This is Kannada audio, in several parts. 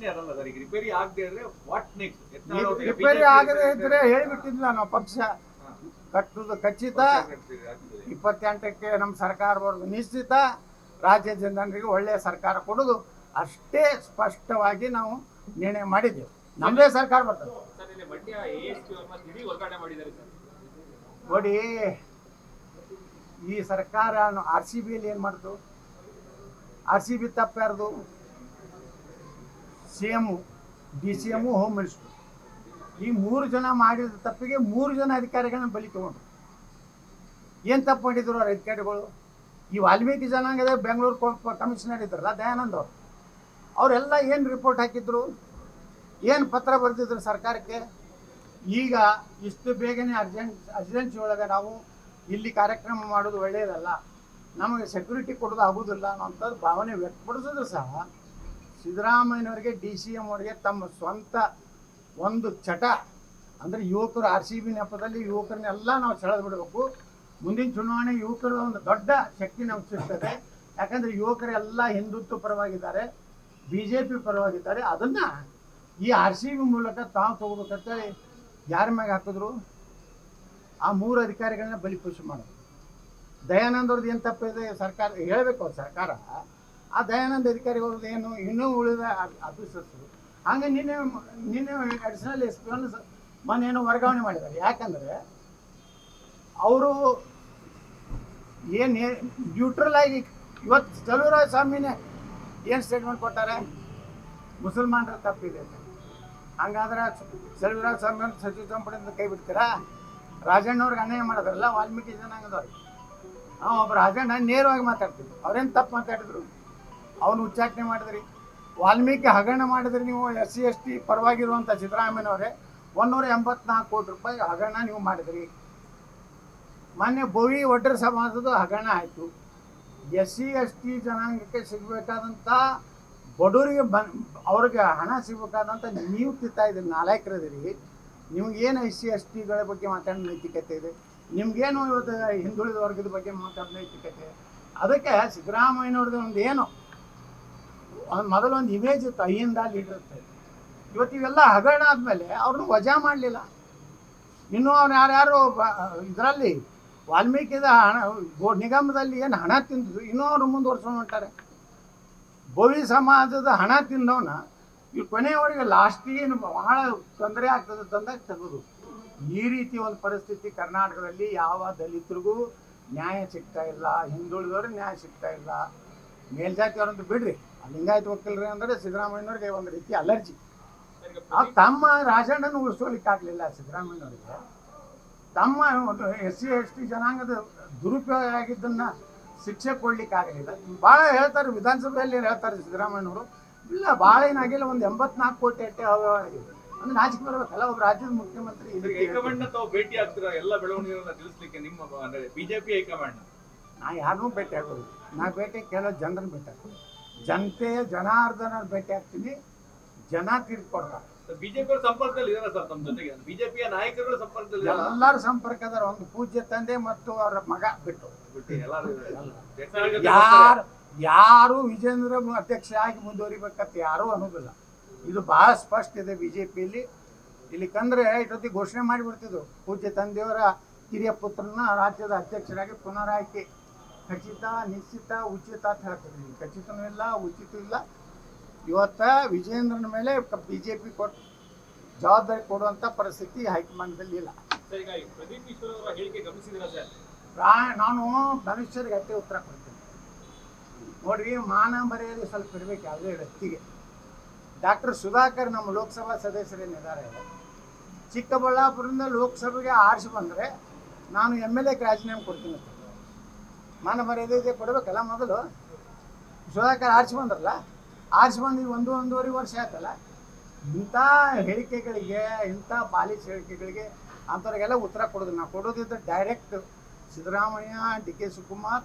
ಪ್ರಶ್ನೆ ಅದಲ್ಲ ಸರ್ ಈಗ ರಿಪೇರಿ ಆಗದೆ ಇದ್ರೆ ವಾಟ್ ನೆಕ್ಸ್ಟ್ ರಿಪೇರಿ ಆಗದೆ ಇದ್ರೆ ಹೇಳಿಬಿಟ್ಟಿದ್ಲ ನಾವು ಪಕ್ಷ. ಕಟ್ಟುದು ಖಚಿತ. ಇಪ್ಪತ್ತೆಂಟಕ್ಕೆ ನಮ್ಮ ಸರ್ಕಾರ ಬರೋದು ನಿಶ್ಚಿತ. ರಾಜ್ಯ ಜನರಿಗೆ ಒಳ್ಳೆಯ ಸರ್ಕಾರ ಕೊಡೋದು. ಅಷ್ಟೇ ಸ್ಪಷ್ಟವಾಗಿ ನಾವು ನಿರ್ಣಯ ಮಾಡಿದ್ದೇವೆ. ನಮ್ಮದೇ ಸರ್ಕಾರ ಬರ್ತದೆ. ನೋಡಿ ಈ ಸರ್ಕಾರ ಆರ್ ಸಿ ಬಿಯಲ್ಲಿ ಏನು ಮಾಡ್ತು? R C B ತಪ್ಪ್ಯಾರ್ದು? C M D C M home minister. ಈ ಮೂರು ಜನ ಮಾಡಿದ ತಪ್ಪಿಗೆ ಮೂರು ಜನ ಅಧಿಕಾರಿಗಳನ್ನ ಬಲಿ ತಗೊಂಡ್ರು. ಏನು ತಪ್ಪು ಮಾಡಿದ್ರು ಅವ್ರ ಅಧಿಕಾರಿಗಳು? ಈ ವಾಲ್ಮೀಕಿ ಜನಾಂಗದ ಬೆಂಗಳೂರು ಕಮಿಷನರ್ ಇದ್ರಲ್ಲ ದಯಾನಂದ್ ಅವರು. ಅವರೆಲ್ಲ ಏನು ರಿಪೋರ್ಟ್ ಹಾಕಿದ್ರು? ಏನು ಪತ್ರ ಬರೆದಿದ್ರು ಸರ್ಕಾರಕ್ಕೆ? ಈಗ ಇಷ್ಟು ಬೇಗನೆ ಅರ್ಜೆಂಟ್ ಅರ್ಜೆನ್ಸಿ ಒಳಗೆ ನಾವು ಇಲ್ಲಿ ಕಾರ್ಯಕ್ರಮ ಮಾಡೋದು ಒಳ್ಳೆಯದಲ್ಲ. ನಮಗೆ ಸೆಕ್ಯೂರಿಟಿ ಕೊಡೋದು ಆಗೋದಿಲ್ಲ ಅನ್ನೋಂಥದ್ದು ಭಾವನೆ ವ್ಯಕ್ತಪಡಿಸಿದ್ರು ಸಹ ಸಿದ್ದರಾಮಯ್ಯನವರಿಗೆ ಡಿ ಸಿ ಎಂ ಅವರಿಗೆ ತಮ್ಮ ಸ್ವಂತ ಒಂದು ಚಟ, ಅಂದರೆ ಯುವಕರು ಆರ್ ಸಿ ಬಿ ನೆಪದಲ್ಲಿ ಯುವಕರನ್ನೆಲ್ಲ ನಾವು ಸೆಳೆದು ಬಿಡಬೇಕು. ಮುಂದಿನ ಚುನಾವಣೆ ಯುವಕರ ಒಂದು ದೊಡ್ಡ ಶಕ್ತಿ ನಮ್ಗೆ ಸಿಗ್ತದೆ. ಯಾಕಂದರೆ ಯುವಕರೆಲ್ಲ ಹಿಂದುತ್ವ ಪರವಾಗಿದ್ದಾರೆ, ಬಿ ಜೆ ಪಿ ಪರವಾಗಿದ್ದಾರೆ. ಅದನ್ನು ಈ ಆರ್ ಸಿ ಬಿ ಮೂಲಕ ತಾವು ತಗೋಬೇಕಂತೇಳಿ ಯಾರ ಮ್ಯಾಗ ಹಾಕಿದ್ರು? ಆ ಮೂರು ಅಧಿಕಾರಿಗಳನ್ನ ಬಲಿಪಶು ಮಾಡೋದು. ದಯಾನಂದವ್ರದ್ದು ಏನು ತಪ್ಪಿದೆ ಸರ್ಕಾರ ಹೇಳಬೇಕು ಸರ್ಕಾರ. ಆ ದಯಾನಂದ ಅಧಿಕಾರಿಗಳದ್ದು ಏನು ಇನ್ನೂ ಉಳಿದ ಆಫೀಸರ್ಸು ಹಂಗೆ ನಿನ್ನೆ ನಿನ್ನೆ ಅಡಿಷನಲ್ ಎಸ್ ಪಿ ಏನೋ ವರ್ಗಾವಣೆ ಮಾಡಿದ್ದಾರೆ. ಯಾಕಂದರೆ ಅವರು ಏನು ನ್ಯೂಟ್ರಲ್ ಆಗಿ ಇವತ್ತು ಚಲುವರಾಜ ಸ್ವಾಮಿನೇ ಏನು ಸ್ಟೇಟ್ಮೆಂಟ್ ಕೊಟ್ಟಾರೆ ಮುಸಲ್ಮಾನರ ತಪ್ಪಿದೆ. ಹಂಗಾದ್ರೆ ಸೆಲ್ವರಾಜ ಸ್ವಾಮಿ ಸಚಿವ ಸಂಪುಟದಿಂದ ಕೈ ಬಿಡ್ತೀರಾ? ರಾಜಣ್ಣವ್ರಿಗೆ ಅನ್ಯಾಯ ಮಾಡೋದ್ರಲ್ಲ, ವಾಲ್ಮೀಕಿ ಜನಾಂಗದವ್ರಿಗೆ. ನಾವು ಒಬ್ಬ ರಾಜಣ್ಣ ನೇರವಾಗಿ ಮಾತಾಡ್ತಿದ್ರು ಅವ್ರೇನು ತಪ್ಪು ಮಾತಾಡಿದ್ರು? ಅವನು ಉಚ್ಚಾಟನೆ ಮಾಡಿದ್ರಿ. ವಾಲ್ಮೀಕಿ ಹಗರಣ ಮಾಡಿದ್ರಿ ನೀವು ಎಸ್ ಸಿ ಎಸ್ ಟಿ ಪರವಾಗಿರುವಂಥ ಸಿದ್ದರಾಮಯ್ಯನವರೇ, ಒಂದೂರ ಎಂಬತ್ನಾಲ್ಕು ಕೋಟಿ ರೂಪಾಯಿ ಹಗರಣ ನೀವು ಮಾಡಿದ್ರಿ. ಮೊನ್ನೆ ಬೋವಿ ಒಡ್ರ ಸಮಾಜದ ಹಗರಣ ಆಯಿತು. ಎಸ್ ಸಿ ಎಸ್ ಟಿ ಜನಾಂಗಕ್ಕೆ ಸಿಗಬೇಕಾದಂಥ ಬಡವರಿಗೆ ಬನ್, ಅವ್ರಿಗೆ ಹಣ ಸಿಗಬೇಕಾದಂಥ ನೀವು ತಿತ್ತಾ ಇದ್ದೀರಿ ನಾಲ್ಕರದಿರಿ ನಿಮ್ಗೇನು ಎಸ್ ಸಿ ಎಸ್ ಟಿಗಳ ಬಗ್ಗೆ ಮಾತಾಡೋ ನೈತಿಕತೆ ಇದೆ? ನಿಮ್ಗೇನು ಇವತ್ತು ಹಿಂದುಳಿದ ವರ್ಗದ ಬಗ್ಗೆ ಮಾತಾಡೋ ನೈತಿಕತೆ ಅದಕ್ಕೆ ಸಿದ್ದರಾಮಯ್ಯನವ್ರದ್ದು ಒಂದು ಏನು ಒಂದು ಮೊದಲು ಒಂದು ಇಮೇಜ್ ಇತ್ತು ಅಯ್ಯಿಂದ ಲೀಡರ್ ಅಂತ ಇವತ್ತು ಇವೆಲ್ಲ ಹಗರಣ ಆದಮೇಲೆ ಅವ್ರನ್ನ ವಜಾ ಮಾಡಲಿಲ್ಲ. ಇನ್ನೂ ಅವ್ರು ಯಾರ್ಯಾರು ಇದರಲ್ಲಿ ವಾಲ್ಮೀಕಿದ ಹಣ ನಿಗಮದಲ್ಲಿ ಏನು ಹಣ ತಿಂದಿದ್ರು, ಇನ್ನೂ ಅವ್ರು ಮುಂದುವರ್ಸ್ಕೊಂಡು ಹೊಂಟಾರೆ. ಬೋವಿ ಸಮಾಜದ ಹಣ ತಿಂದವನ ಇವ್ರು ಕೊನೆಯವರೆಗೆ ಲಾಸ್ಟಿಗೆ ಬಹಳ ತೊಂದರೆ ಆಗ್ತದೆ ತಂದಾಗ ತೆಗೆದು. ಈ ರೀತಿ ಒಂದು ಪರಿಸ್ಥಿತಿ ಕರ್ನಾಟಕದಲ್ಲಿ ಯಾವ ದಲಿತರಿಗೂ ನ್ಯಾಯ ಸಿಗ್ತಾ ಇಲ್ಲ, ಹಿಂದುಳಿದವ್ರಿಗೆ ನ್ಯಾಯ ಸಿಗ್ತಾ ಇಲ್ಲ. ಮೇಲ್ಜಾತಿಯವ್ರಂತೂ ಬಿಡ್ರಿ. ಲಿಂಗಾಯತ ಒಕ್ಕಲ್ರಿ ಅಂದ್ರೆ ಸಿದ್ದರಾಮಯ್ಯನವ್ರಿಗೆ ಒಂದು ರೀತಿ ಅಲರ್ಜಿ. ಆ ತಮ್ಮ ರಾಜಣ್ಣನ ಉಳಿಸ್ಕೊಳ್ಳಿಕ್ಕೆ ಆಗಲಿಲ್ಲ ಸಿದ್ದರಾಮಯ್ಯನವರಿಗೆ. ತಮ್ಮ ಒಂದು ಎಸ್ ಸಿ ಎಸ್ ಟಿ ಜನಾಂಗದ ದುರುಪಯೋಗ ಆಗಿದ್ದನ್ನ ಶಿಕ್ಷೆ ಕೊಡ್ಲಿಕ್ಕೆ ಆಗಲಿಲ್ಲ. ಭಾಳ ಹೇಳ್ತಾರೆ ವಿಧಾನಸಭೆಯಲ್ಲಿ ಹೇಳ್ತಾರೆ ಸಿದ್ದರಾಮಯ್ಯನವರು. ಇಲ್ಲ ಭಾಳ ಏನಾಗಿಲ್ಲ ಒಂದು ಎಂಬತ್ನಾಲ್ಕು ಕೋಟಿ ಅಟ್ಟೆ ಅವ್ಯವಹಾರ ಆಗಿದೆ ಅಂದ್ರೆ ನಾಚಿಕೆ ಬರಬೇಕಲ್ಲ ಒಬ್ಬ ರಾಜ್ಯದ ಮುಖ್ಯಮಂತ್ರಿ. ಹೈಕಮಾಂಡ್ ತಾವು ಭೇಟಿ ಆಗ್ತೀರಾ? ಎಲ್ಲ ಬೆಳವಣಿಗೆಗಳನ್ನ ತಿಳಿಸ್ಲಿಕ್ಕೆ ನಿಮ್ಮ ಅಂದ್ರೆ ಬಿಜೆಪಿ ಹೈಕಮಾಂಡ್ ನಾ ಯಾರನ್ನೂ ಭೇಟಿ ಆಗೋದು ನಾ ಭೇಟಿ ಕೆಲವು ಜನರನ್ನ ಭೇಟಿ ಆಗ್ತೀನಿ ಜನತೆ ಜನಾರ್ದನ ಭೇಟಿ ಆಗ್ತೀನಿ. ಜನ ತಿಳ್ಕೊಡ್ತಾರೆ ಬಿಜೆಪಿ ಅವ್ರ ಸಂಪರ್ಕದಲ್ಲಿ ಇದಾರ ಸರ್ ತಮ್ಮ ಜೊತೆಗೆ. ಬಿಜೆಪಿಯ ನಾಯಕರು ಸಂಪರ್ಕದಲ್ಲಿ ಎಲ್ಲಾರು ಸಂಪರ್ಕ ಅದಾರ ಒಂದು ಪೂಜ್ಯ ತಂದೆ ಮತ್ತು ಅವರ ಮಗ ಬಿಟ್ಟು. ಯಾರು ಯಾರು ವಿಜೇಂದ್ರ ಅಧ್ಯಕ್ಷ ಆಗಿ ಮುಂದುವರಿಬೇಕಂತ ಯಾರೂ ಅನ್ನೋದಿಲ್ಲ. ಇದು ಬಹಳ ಸ್ಪಷ್ಟ ಇದೆ ಬಿಜೆಪಿಯಲ್ಲಿ. ಇಲ್ಲಿ ಕಂದ್ರೆ ಇಷ್ಟೊತ್ತಿಗೆ ಘೋಷಣೆ ಮಾಡಿಬಿಡ್ತಿದ್ರು. ಪೂಜ್ಯ ತಂದೆಯವರ ಕಿರಿಯ ಪುತ್ರನ ರಾಜ್ಯದ ಅಧ್ಯಕ್ಷರಾಗಿ ಪುನರಾಯ್ಕೆ ಖಚಿತ ನಿಶ್ಚಿತ ಉಚಿತ ಅಂತ ಹೇಳ್ತಿದ್ವಿ ಖಚಿತನೂ ಇಲ್ಲ ಉಚಿತ ಇಲ್ಲ. ಇವತ್ತ ವಿಜೇಂದ್ರನ ಮೇಲೆ ಬಿ ಜೆ ಪಿ ಕೊಟ್ಟು ಜವಾಬ್ದಾರಿ ಕೊಡುವಂಥ ಪರಿಸ್ಥಿತಿ ಹೈಕಮಾಂಡ್ದಲ್ಲಿ ಇಲ್ಲ. ನಾನು ಮನುಷ್ಯರಿಗೆ ಅಷ್ಟೇ ಉತ್ತರ ಕೊಡ್ತೀನಿ. ನೋಡ್ರಿ ಮಾನ ಮರ್ಯಾದೆ ಸ್ವಲ್ಪ ಇರಬೇಕು ಯಾವುದೇ ವ್ಯಕ್ತಿಗೆ. ಡಾಕ್ಟರ್ ಸುಧಾಕರ್ ನಮ್ಮ ಲೋಕಸಭಾ ಸದಸ್ಯರೇನಿದ್ದಾರೆ ಚಿಕ್ಕಬಳ್ಳಾಪುರದಿಂದ ಲೋಕಸಭೆಗೆ ಆರಿಸಿ ಬಂದರೆ ನಾನು ಎಂ ಎಲ್ ಎಗೆ ರಾಜೀನಾಮೆ ಕೊಡ್ತೀನಿ ಮಾನ ಮರ್ಯಾದೆ ಇದೆ ಕೊಡಬೇಕಲ್ಲ ಮೊದಲು. ಸುಧಾಕರ್ ಆರಿಸಿ ಬಂದ್ರಲ್ಲ ಆರಿಸಿ ಬಂದು ಈಗ ಒಂದು ಒಂದೂವರೆ ವರ್ಷ ಆಯ್ತಲ್ಲ ಇಂಥ ಹೇಳಿಕೆಗಳಿಗೆ ಇಂಥ ಪಾಲಿಸಿ ಹೇಳಿಕೆಗಳಿಗೆ ಅಂಥವ್ರಿಗೆಲ್ಲ ಉತ್ತರ ಕೊಡೋದು. ನಾವು ಕೊಡೋದಿದ್ರೆ direct Siddaramaiah D K Shivakumar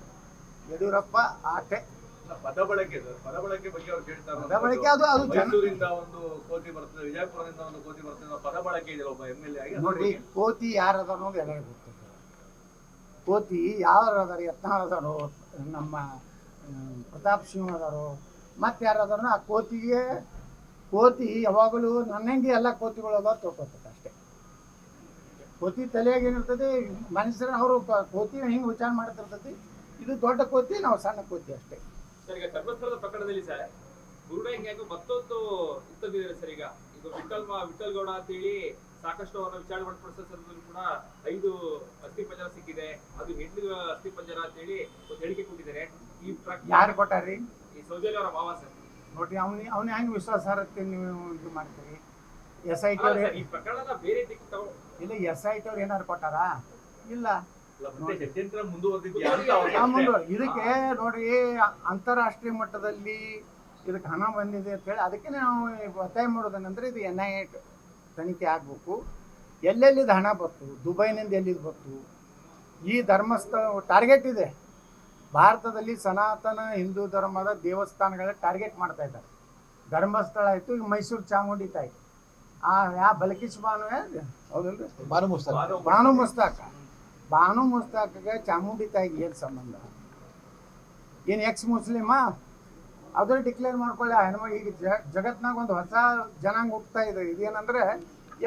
Yediyurappa ಆಟೆ ಪದ ಬಳಕೆ ಪದ ಬಳಕೆ ಬಗ್ಗೆ ಅವ್ರು ಕೇಳ್ತಾರೆ. ಪದ ಬಳಕೆ ಅದು- ಅದು ಮೈಸೂರಿಂದ ಒಂದು ಕೋತಿ ಬರ್ತದೆ ವಿಜಯಪುರದಿಂದ ಒಂದು ಕೋತಿ ಬರ್ತದೆ ಪದ ಬಳಕೆ ಇದೆ ಒಬ್ಬ ಎಂ ಎಲ್ ಎ ಆಗಿ ನೋಡ್ರಿ ಕೋತಿ ಯಾರದ ಅನ್ನೋದು ಎಲ್ಲ ಕೋತಿ ಯಾರು ಅದಾರ ಯತ್ನಾಳ್ ಅದಾರೋ ನಮ್ಮ ಪ್ರತಾಪ್ ಸಿಂಹ ಅದಾರೋ ಮತ್ತೆ ಯಾರು ಆ ಕೋತಿಗೆ, ಕೋತಿ ಯಾವಾಗಲೂ ನನ್ನಂಗೆ ಎಲ್ಲ ಕೋತಿಗಳು ಅದಾವ ತಿಳ್ಕೊತೈತೆ ಅಷ್ಟೇ. ಕೋತಿ ತಲೆಯಾಗಿ ಏನಿರ್ತದೆ ಮನುಷ್ಯರ ಅವರು ಕೋತಿ ಹಿಂಗೆ ವಿಚಾರ ಮಾಡ್ತಿರ್ತೈತಿ, ಇದು ದೊಡ್ಡ ಕೋತಿ, ನಾವು ಸಣ್ಣ ಕೋತಿ ಅಷ್ಟೇ. ಸರ್, ಈಗ ಧರ್ಮಸ್ಥಳದ ಪ್ರಕರಣದಲ್ಲಿ ಸರ್, ಗುರುಡ ಹೆಂಗೆ ಮತ್ತೊಂದು ಇರ್ತದಿದ್ದಾರೆ ಸರ್ ಈಗ, ಇದು ವಿಠಲ್ ವಿಠಲ್ ಗೌಡ ಅಂತೇಳಿ ಸಾಕಷ್ಟು ಅವರ ವಿಚಾರಣೆ ಮಾಡಿಕೊಳ್ಳೋ ಸಂದರ್ಭದಲ್ಲಿ ಕೂಡ ಐದು ಅಸ್ಥಿ ಪಂಜರ ಸಿಕ್ಕಿದೆ. ಅದು ಹೆಣ್ಣು ಅಸ್ಥಿ ಪಂಜರ ಅಂತೇಳಿ ಒಂದು ಹೇಳಿಕೆ ಕೊಟ್ಟಿದ್ದಾರೆ. ಈ ಯಾರು ಕೊಟ್ಟಾರಿ? ಈ ಸೌಜನ್ಯ ಅವರ ಮಾವ ಸರ್. ನೋಡ್ರಿ ಅವನಿ ಅವನ ಹೆಂಗ್ ವಿಶ್ವಾಸಾರ್ಹತೆ ನೀವು ಇದು ಮಾಡ್ತೀರಿ? ಎಸ್ ಐ ಟಿ ಅವ್ರು ಈ ಪ್ರಕರಣ ಬೇರೆ ದಿಕ್ಕು ತಗೊ ಇಲ್ಲ ಎಸ್ ಐ ಟಿ ಅವ್ರು ಏನಾರು ಕೊಟ್ಟಾರ? ಇಲ್ಲ. ಅಂತ ಇದಕ್ಕೆ ನೋಡ್ರಿ ಅಂತಾರಾಷ್ಟ್ರೀಯ ಮಟ್ಟದಲ್ಲಿ ಇದಕ್ಕೆ ಹಣ ಬಂದಿದೆ ಅಂತ ಹೇಳಿ ಅದಕ್ಕೆ ನಾವು ಒತ್ತಾಯ ಮಾಡೋದೇನಂದ್ರೆ ಇದು ಎನ್ ಐ ಎ ತನಿಖೆ ಆಗಬೇಕು. ಎಲ್ಲೆಲ್ಲಿದ್ದ ಹಣ ಬಂತು? ದುಬೈನಿಂದ ಎಲ್ಲಿದ್ದು ಬಂತು? ಈ ಧರ್ಮಸ್ಥಳ ಟಾರ್ಗೆಟ್ ಇದೆ. ಭಾರತದಲ್ಲಿ ಸನಾತನ ಹಿಂದೂ ಧರ್ಮದ ದೇವಸ್ಥಾನಗಳ ಟಾರ್ಗೆಟ್ ಮಾಡ್ತಾ ಇದ್ದಾರೆ. ಧರ್ಮಸ್ಥಳ ಆಯಿತು ಈಗ ಮೈಸೂರು ಚಾಮುಂಡಿ ತಾಯಿ ಆ ಯಾ ಬಲಕೀಶ್ ಬಾನು ಹೌದಲ್ರಿ? ಬಾನು ಮುಸ್ತಾಕ. ಬಾನು ಮುಸ್ತಾಕ. ಬಾನು ಮುಸ್ತಾಕ್ಗೆ ಚಾಮುಂಡಿ ತಾಯಿಗೆ ಏನು ಸಂಬಂಧ? ಏನು ಎಕ್ಸ್ ಮುಸ್ಲಿಮಾ ಅದ್ರ ಡಿಕ್ಲೇರ್ ಮಾಡ್ಕೊಳ್ಳಿ. ಆ ಹೆಣ್ಮಗ ಈಗ ಜಗತ್ನಾಗ ಒಂದು ಹೊಸ ಜನಾಂಗ ಹೋಗ್ತಾ ಇದೆ. ಇದೇನಂದ್ರೆ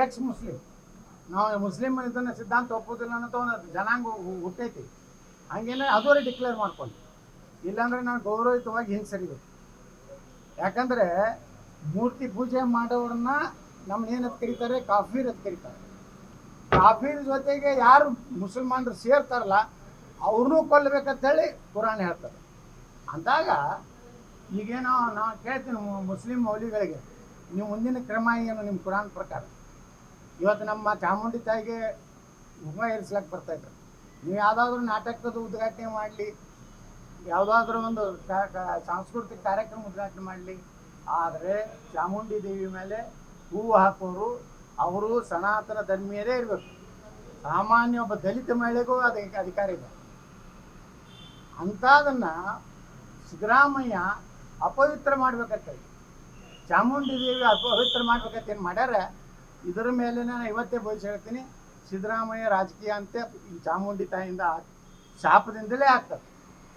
ಎಕ್ಸ್ ಮುಸ್ಲಿಂ ನಾವು ಮುಸ್ಲಿಂ ಇದನ್ನ ಸಿದ್ಧಾಂತ ಒಪ್ಪೋದಿಲ್ಲ ಅನ್ನೋ ಒಂದು ಜನಾಂಗ ಹುಟ್ಟೈತಿ. ಹಂಗೇನೆ ಅದವರೇ ಡಿಕ್ಲೇರ್ ಮಾಡ್ಕೊಳ್ಳಿ. ಇಲ್ಲಾಂದ್ರೆ ನಾನು ಗೌರವಯುತವಾಗಿ ಹಿಂಗೆ ಸರಿಬೇಕು ಯಾಕಂದ್ರೆ ಮೂರ್ತಿ ಪೂಜೆ ಮಾಡೋರನ್ನ ನಮ್ಮನ್ನ ಏನಂತ ಕರೀತಾರೆ? ಕಾಫೀರ್ ಅಂತ ಕರೀತಾರೆ. ಕಾಫೀರ್ ಜೊತೆಗೆ ಯಾರು ಮುಸಲ್ಮಾನರು ಸೇರ್ತಾರಲ್ಲ ಅವ್ರನ್ನೂ ಕೊಲ್ಲಬೇಕಂತೇಳಿ ಕುರಾನ್ ಹೇಳ್ತಾರೆ. ಅಂದಾಗ ಈಗೇನೋ ನಾ ಕೇಳ್ತೀನಿ ಮುಸ್ಲಿಂ ಮೌಲಿಗಳಿಗೆ ನೀವು ಮುಂದಿನ ಕ್ರಮ ಏನು ನಿಮ್ಮ ಕುರಾನ್ ಪ್ರಕಾರ? ಇವತ್ತು ನಮ್ಮ ಚಾಮುಂಡಿ ತಾಯಿಗೆ ಹುಮ್ಮ ಏರಿಸ್ಲಕ್ಕೆ ಬರ್ತಾಯಿದ್ರು ನೀವು ಯಾವುದಾದ್ರೂ ನಾಟಕದ ಉದ್ಘಾಟನೆ ಮಾಡಲಿ, ಯಾವುದಾದ್ರೂ ಒಂದು ಸಾಂಸ್ಕೃತಿಕ ಕಾರ್ಯಕ್ರಮ ಉದ್ಘಾಟನೆ ಮಾಡಲಿ. ಆದರೆ ಚಾಮುಂಡಿ ದೇವಿ ಮೇಲೆ ಹೂವು ಹಾಕೋರು, ಅವರು ಸನಾತನ ಧರ್ಮೀಯರೇ ಇರಬೇಕು. ಸಾಮಾನ್ಯ ಒಬ್ಬ ದಲಿತ ಮಹಿಳೆಗೂ ಅದಕ್ಕೆ ಅಧಿಕಾರ ಇದೆ. ಅಂಥದನ್ನು ಸಿದ್ದರಾಮಯ್ಯ ಅಪವಿತ್ರ ಮಾಡ್ಬೇಕಂತ. ಚಾಮುಂಡಿ ದೇವಿ ಅಪವಿತ್ರ ಮಾಡ್ಬೇಕಂತ ಏನು ಮಾಡ್ಯಾರ? ಇದರ ಮೇಲೆ ನಾನು ಇವತ್ತೇ ಭವಿಷ್ಯ ಹೇಳ್ತೀನಿ, ಸಿದ್ದರಾಮಯ್ಯ ರಾಜಕೀಯ ಅಂತ ಈ ಚಾಮುಂಡಿ ತಾಯಿಯಿಂದ ಶಾಪದಿಂದಲೇ ಆಗ್ತದೆ.